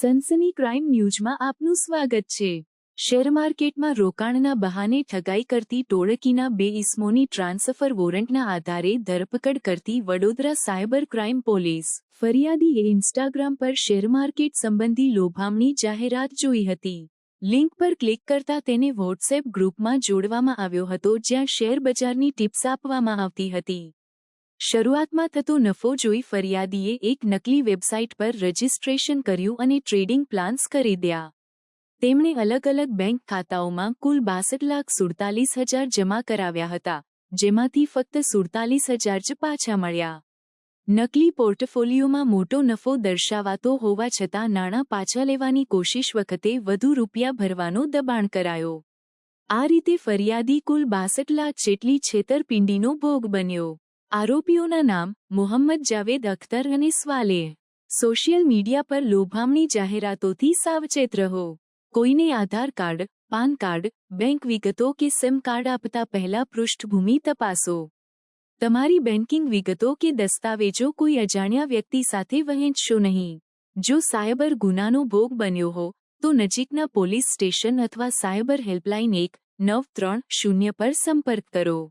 સનસની crime ન્યૂઝમાં આપનું સ્વાગત છે. શેર માર્કેટમાં રોકાણના બહાને ઠગાઈ કરતી ટોળકીના બે ઇસમોની ટ્રાન્સફર વોરંટના આધારે ધરપકડ કરતી વડોદરા સાયબર ક્રાઇમ પોલીસ. ફરિયાદીએ ઇન્સ્ટાગ્રામ પર શેર માર્કેટ સંબંધી લોભામણી જાહેરાત જોઈ હતી. લિંક પર ક્લિક કરતા તેને વોટ્સએપ ગ્રુપમાં જોડવામાં આવ્યો હતો જ્યાં શેર બજારની ટિપ્સ આપવામાં આવતી હતી. શરૂઆતમાં થતો નફો જોઈ ફરિયાદીએ એક નકલી વેબસાઇટ પર રજિસ્ટ્રેશન કર્યું અને ટ્રેડિંગ પ્લાન્સ ખરીદ્યા તેમણે અલગ અલગ બેંક ખાતાઓમાં કુલ બાસઠ લાખ સુડતાલીસ હજાર જમા કરાવ્યા હતા, જેમાંથી ફક્ત સુડતાલીસ હજાર જ પાછા મળ્યા. નકલી પોર્ટફોલિયોમાં મોટો નફો દર્શાવાતો હોવા છતાં નાણાં પાછા લેવાની કોશિશ વખતે વધુ રૂપિયા ભરવાનો દબાણ કરાયો. આ રીતે ફરિયાદી કુલ બાસઠ લાખ જેટલી છેતરપિંડીનો ભોગ બન્યો. આરોપીઓના નામ મોહમ્મદ જાવેદ અખ્તર અને સ્વાલે સોશિયલ મીડિયા પર લોભામણી જાહેરાતોથી સાવચેત રહો. કોઈને Aadhaar card, PAN card, bank વિગતો કે સિમ કાર્ડ આપતા પહેલા પૃષ્ઠભૂમિ તપાસો. તમારી બેન્કિંગ વિગતો કે દસ્તાવેજો કોઈ અજાણ્યા વ્યક્તિ સાથે વહેંચશો નહીં. જો સાયબર ગુનાનો ભોગ બન્યો હો, તો નજીકના પોલીસ સ્ટેશન અથવા સાયબર હેલ્પલાઇન એક, નવ, ત્રણ, શૂન્ય પર સંપર્ક કરો.